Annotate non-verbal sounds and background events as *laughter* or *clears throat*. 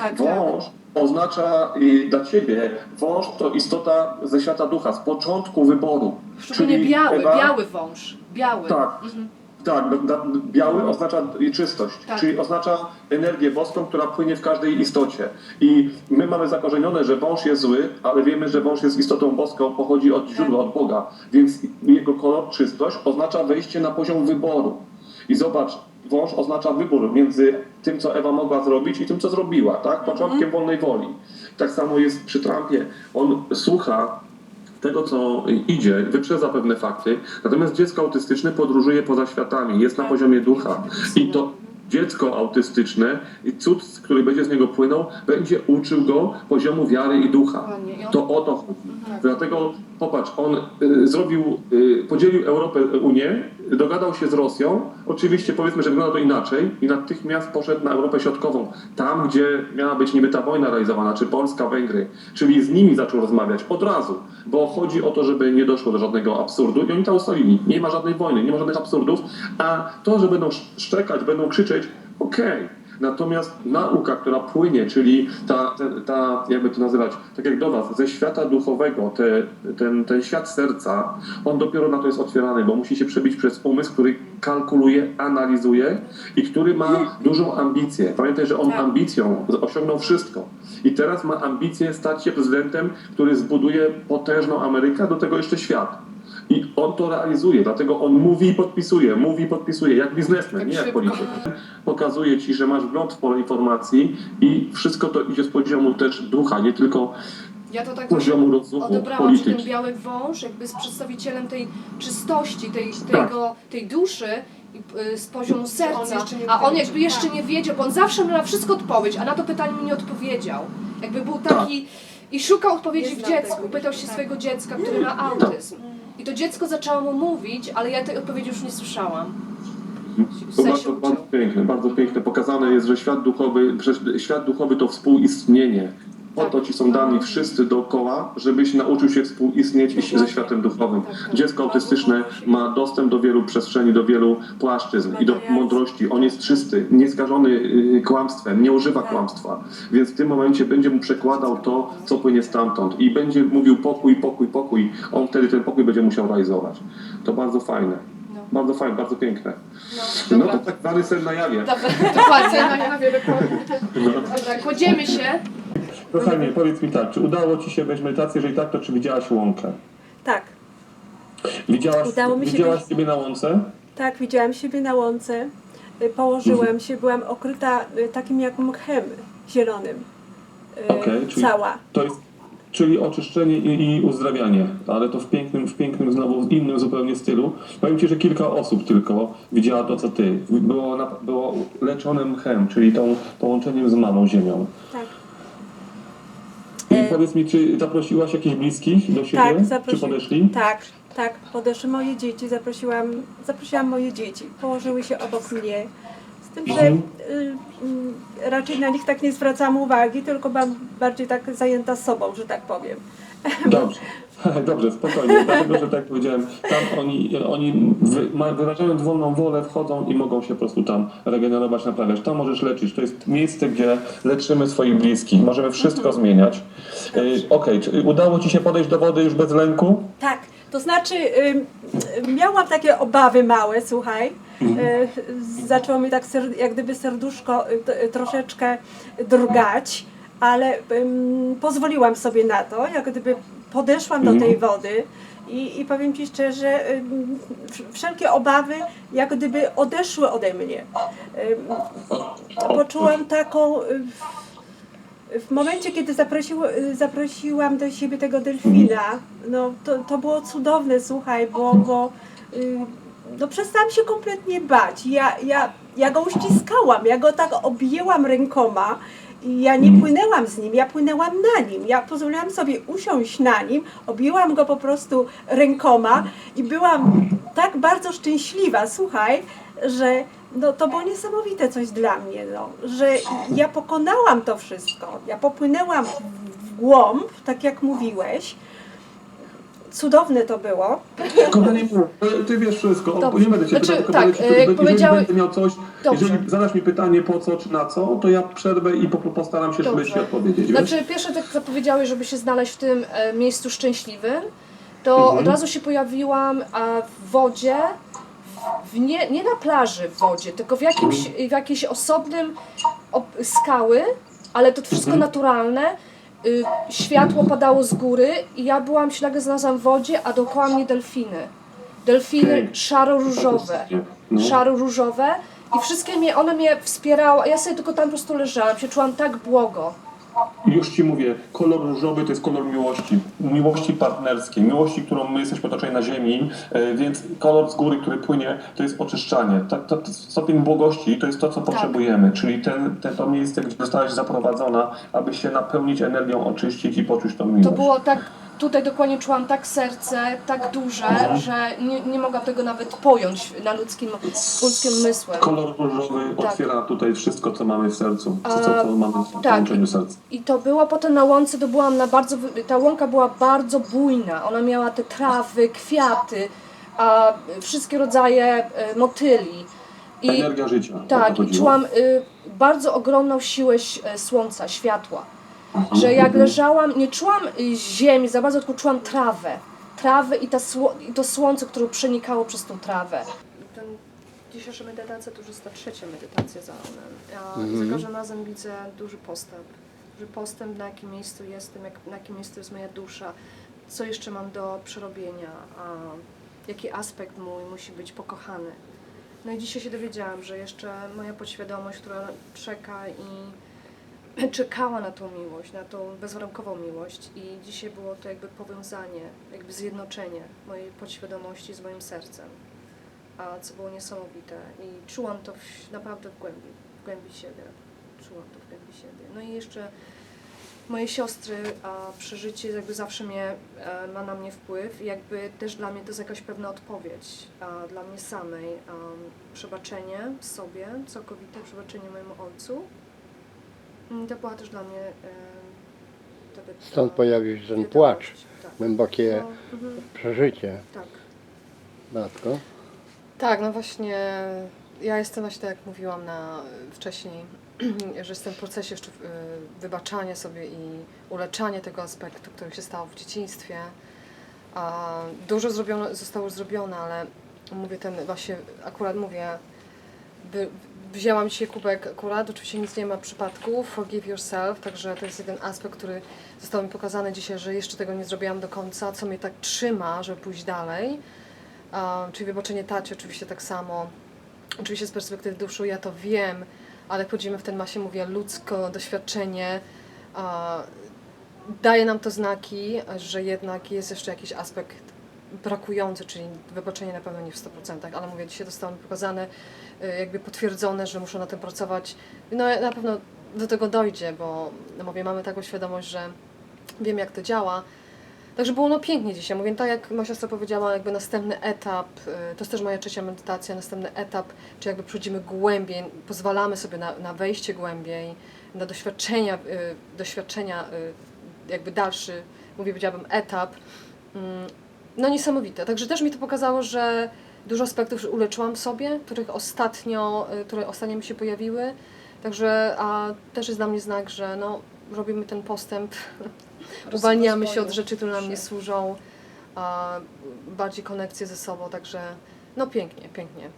Tak, tak. Wąż oznacza y, dla ciebie, wąż to istota ze świata ducha, z początku wyboru. Szczególnie Czyli biały, Ewa- biały wąż. Biały. Tak. Mhm. Tak, da- biały oznacza czystość, Tak. czyli oznacza energię boską, która płynie w każdej istocie. I my mamy zakorzenione, że wąż jest zły, ale wiemy, że wąż jest istotą boską, pochodzi od źródła, od Boga. Więc jego kolor, czystość oznacza wejście na poziom wyboru. I zobacz, wąż oznacza wybór między tym, co Ewa mogła zrobić i tym, co zrobiła, tak? Początkiem wolnej woli. Tak samo jest przy Trumpie. On słucha tego, co idzie, wyprzedza pewne fakty, natomiast dziecko autystyczne podróżuje poza światami, jest na Tak. poziomie ducha. I to dziecko autystyczne, i cud, który będzie z niego płynął, będzie uczył go poziomu wiary i ducha. To o to chodzi. Tak. Dlatego popatrz, on y, zrobił, y, podzielił Europę, Unię, dogadał się z Rosją. Oczywiście powiedzmy, że wygląda to inaczej i natychmiast poszedł na Europę Środkową, tam gdzie miała być niby ta wojna realizowana, czy Polska, Węgry. Czyli z nimi zaczął rozmawiać od razu, bo chodzi o to, żeby nie doszło do żadnego absurdu i oni to ustalili. Nie ma żadnej wojny, nie ma żadnych absurdów, a to, że będą sz- szczekać, będą krzyczeć, okej. Natomiast nauka, która płynie, czyli ta, ta, jakby to nazywać, tak jak do Was, ze świata duchowego, te, ten, ten świat serca, on dopiero na to jest otwierany, bo musi się przebić przez umysł, który kalkuluje, analizuje i który ma dużą ambicję. Pamiętaj, że on Tak. ambicją osiągnął wszystko. I teraz ma ambicję stać się prezydentem, który zbuduje potężną Amerykę, do tego jeszcze świat. I on to realizuje, dlatego on mówi i podpisuje, mówi i podpisuje, jak biznesmen, Tak nie jak polityk. Pokazuje ci, że masz wgląd w pole informacji i wszystko to idzie z poziomu też ducha, nie tylko Ja to tak poziomu rozumu odebrałam, że ten biały wąż jakby jest przedstawicielem tej czystości, tej, Tak. tego, tej duszy y, z poziomu serca, nie a on jakby jeszcze tak. nie wiedział, bo on zawsze miał na wszystko odpowiedź, a na to pytanie mi nie odpowiedział. Jakby był taki i szukał odpowiedzi Nie w dziecku, pytał się tak. swojego dziecka, które ma autyzm. I to dziecko zaczęło mu mówić, ale ja tej odpowiedzi już nie słyszałam. To W sensie bardzo, bardzo piękne, bardzo piękne. Pokazane jest, że świat duchowy, że świat duchowy to współistnienie. Po Tak. to ci są dani wszyscy dookoła, żebyś nauczył się współistnieć ze światem duchowym. Dziecko autystyczne ma dostęp do wielu przestrzeni, do wielu płaszczyzn i do mądrości. On jest czysty, nieskażony y, kłamstwem, nie używa kłamstwa. Więc w tym momencie będzie mu przekładał to, co płynie stamtąd i będzie mówił pokój, pokój, pokój. On wtedy ten pokój będzie musiał realizować. To bardzo fajne. Bardzo fajne, bardzo piękne. No, No to tak zwany sen na jawie. Dobra, dokładnie, na *laughs* jawie, dokładnie. Dobra, kładziemy się. Kochanie, powiedz mi tak, czy udało Ci się wejść w medytację? Jeżeli tak, to czy widziałaś łąkę? Tak, Widziałaś, Udało mi się widziałaś wejść- siebie na łące? tak, widziałam siebie na łące, y, położyłam się, byłam okryta y, takim jak mchem zielonym. y, Okej, czyli- Cała. To jest, czyli oczyszczenie i, i uzdrawianie, ale to w pięknym, w pięknym znowu, w innym zupełnie stylu. Powiem Ci, że kilka osób tylko widziała to, co Ty. Było, na, było leczone mchem, czyli tą połączeniem z mamą ziemią. Tak, I E, powiedz mi, czy zaprosiłaś jakichś bliskich do siebie? tak, czy zaprosi- podeszli? tak, tak, podeszły moje dzieci, zaprosiłam, zaprosiłam moje dzieci, położyły się obok mnie. Z tym, że Mhm. y, y, raczej na nich tak nie zwracam uwagi, tylko byłam bardziej tak zajęta sobą, że tak powiem. Dobrze. *laughs* *laughs* Dobrze, spokojnie, dlatego, że tak powiedziałem, tam oni, oni wy, ma- wyrażają wolną wolę, wchodzą i mogą się po prostu tam regenerować, naprawiać. Tam możesz leczyć. To jest miejsce, gdzie leczymy swoich bliskich. Możemy wszystko zmieniać. Y, Okej, czy udało Ci się podejść do wody już bez lęku? Tak, to znaczy miałam takie obawy małe, słuchaj. Y, zaczęło mi tak ser, jak gdyby serduszko y, troszeczkę drgać, ale pozwoliłam sobie na to, jak gdyby podeszłam do tej wody i, i powiem Ci szczerze, wszelkie obawy jak gdyby odeszły ode mnie. Poczułam taką... w momencie, kiedy zaprosił, zaprosiłam do siebie tego delfina, no to, to było cudowne, słuchaj, bo, bo no przestałam się kompletnie bać. Ja, ja, ja go uściskałam, ja go tak objęłam rękoma ja nie płynęłam z nim, ja płynęłam na nim. Ja pozwoliłam sobie usiąść na nim, objęłam go po prostu rękoma i byłam tak bardzo szczęśliwa, słuchaj, że no, to było niesamowite coś dla mnie, no, że ja pokonałam to wszystko. Ja popłynęłam w głąb, tak jak mówiłeś. Cudowne to było. Kochanie, ty- ty wiesz wszystko, Dobrze. nie będę cię Znaczy, pytał, tylko tak, że jak jeżeli powiedziały- będę miał coś, Dobrze. jeżeli zadasz mi pytanie po co czy na co, to ja przerwę i po, postaram się szybciej odpowiedzieć, wiesz? Znaczy, pierwsze tak zapowiedziałeś, żeby się znaleźć w tym e, miejscu szczęśliwym, to Mhm. od razu się pojawiłam a, w wodzie, w nie, nie na plaży w wodzie, tylko w jakimś, Mhm. w jakimś osobnym ob, skały, ale to wszystko Mhm. naturalne. Y, światło padało z góry i ja byłam, nagle znalazłam w wodzie, a dookoła mnie delfiny. Delfiny Okej. szaro-różowe. No. Szaro-różowe. I wszystkie mnie, one mnie wspierały, a ja sobie tylko tam po prostu leżałam, się czułam tak błogo. Już ci mówię, kolor różowy to jest kolor miłości. Miłości partnerskiej, miłości, którą my jesteśmy otoczeni na ziemi, e, więc kolor z góry, który płynie, to jest oczyszczanie. To, to, to stopień błogości to jest to, Tak. co potrzebujemy, czyli ten, ten, to miejsce, gdzie zostałaś zaprowadzona, aby się napełnić energią, oczyścić i poczuć tą miłość. To było tak, tutaj dokładnie czułam tak serce, tak duże, Mhm. że nie, nie mogłam tego nawet pojąć na ludzkim, ludzkim umysłem. Kolor różowy Tak. otwiera tutaj wszystko, co mamy w sercu, co, co, co mamy w tak. połączeniu serca. I to było potem na łące, to byłam na bardzo, wy- ta łąka była bardzo bujna. Ona miała te trawy, kwiaty, a wszystkie rodzaje e, motyli. I Energia życia. o to tak, i chodziło. czułam y, bardzo ogromną siłę ś- e, słońca, światła. Że jak leżałam, nie czułam y, ziemi za bardzo, tylko czułam trawę. Trawę i, ta sło- i to słońce, które przenikało przez tą trawę. Ten, dzisiejsza medytacja to już jest ta trzecia medytacja za mną. Ja za każdym razem widzę duży postęp. Duży postęp, na jakim miejscu jestem, jak, na jakim miejscu jest moja dusza, co jeszcze mam do przerobienia, a jaki aspekt mój musi być pokochany. No i dzisiaj się dowiedziałam, że jeszcze moja podświadomość, która czeka i *clears throat* czekała na tą miłość, na tą bezwarunkową miłość i dzisiaj było to jakby powiązanie, jakby zjednoczenie mojej podświadomości z moim sercem, a co było niesamowite i czułam to w, naprawdę w głębi, w głębi siebie, czułam to w głębi siebie. No i jeszcze moje siostry, a przeżycie jakby zawsze mnie, e, ma na mnie wpływ i jakby też dla mnie to jest jakaś pewna odpowiedź, a dla mnie samej, um, przebaczenie sobie, całkowite przebaczenie mojemu ojcu. Mm, To była też dla mnie e, ta Stąd pojawił się ten płacz, Tak. głębokie No, mhm, przeżycie. tak. Matko, Tak, no właśnie ja jestem właśnie tak jak mówiłam na, wcześniej, *clears throat* że jestem w procesie jeszcze y, wybaczania sobie i uleczania tego aspektu, który się stał w dzieciństwie. A dużo zrobiono, zostało już zrobione, ale mówię ten właśnie, akurat mówię, wy, wzięłam dzisiaj kubek akurat, oczywiście nic nie ma przypadków, forgive yourself, także to jest jeden aspekt, który został mi pokazany dzisiaj, że jeszcze tego nie zrobiłam do końca, co mnie tak trzyma, żeby pójść dalej. Um, czyli wybaczenie tacie oczywiście tak samo. Oczywiście z perspektywy duszy ja to wiem, ale wchodzimy w ten masie, mówię, ludzko doświadczenie. a, daje nam to znaki, że jednak jest jeszcze jakiś aspekt brakujący, czyli wybaczenie na pewno nie w 100%, ale mówię, dzisiaj zostało mi pokazane, y, jakby potwierdzone, że muszę na tym pracować. No na pewno do tego dojdzie, bo no mówię, mamy taką świadomość, że wiem jak to działa, Także było no pięknie dzisiaj. Mówię, tak jak moja siostra powiedziała, jakby następny etap, y, to jest też moja trzecia medytacja, następny etap, czy jakby przychodzimy głębiej, pozwalamy sobie na, na wejście głębiej, na doświadczenia, y, doświadczenia jakby dalszy, mówię, powiedziałabym etap. No niesamowite. Także też mi to pokazało, że dużo aspektów uleczyłam sobie, których ostatnio, y, które ostatnio mi się pojawiły. Także a też jest dla mnie znak, że no, robimy ten postęp uwalniamy się od rzeczy, które nam nie służą, a bardziej konekcje ze sobą, także no pięknie, pięknie.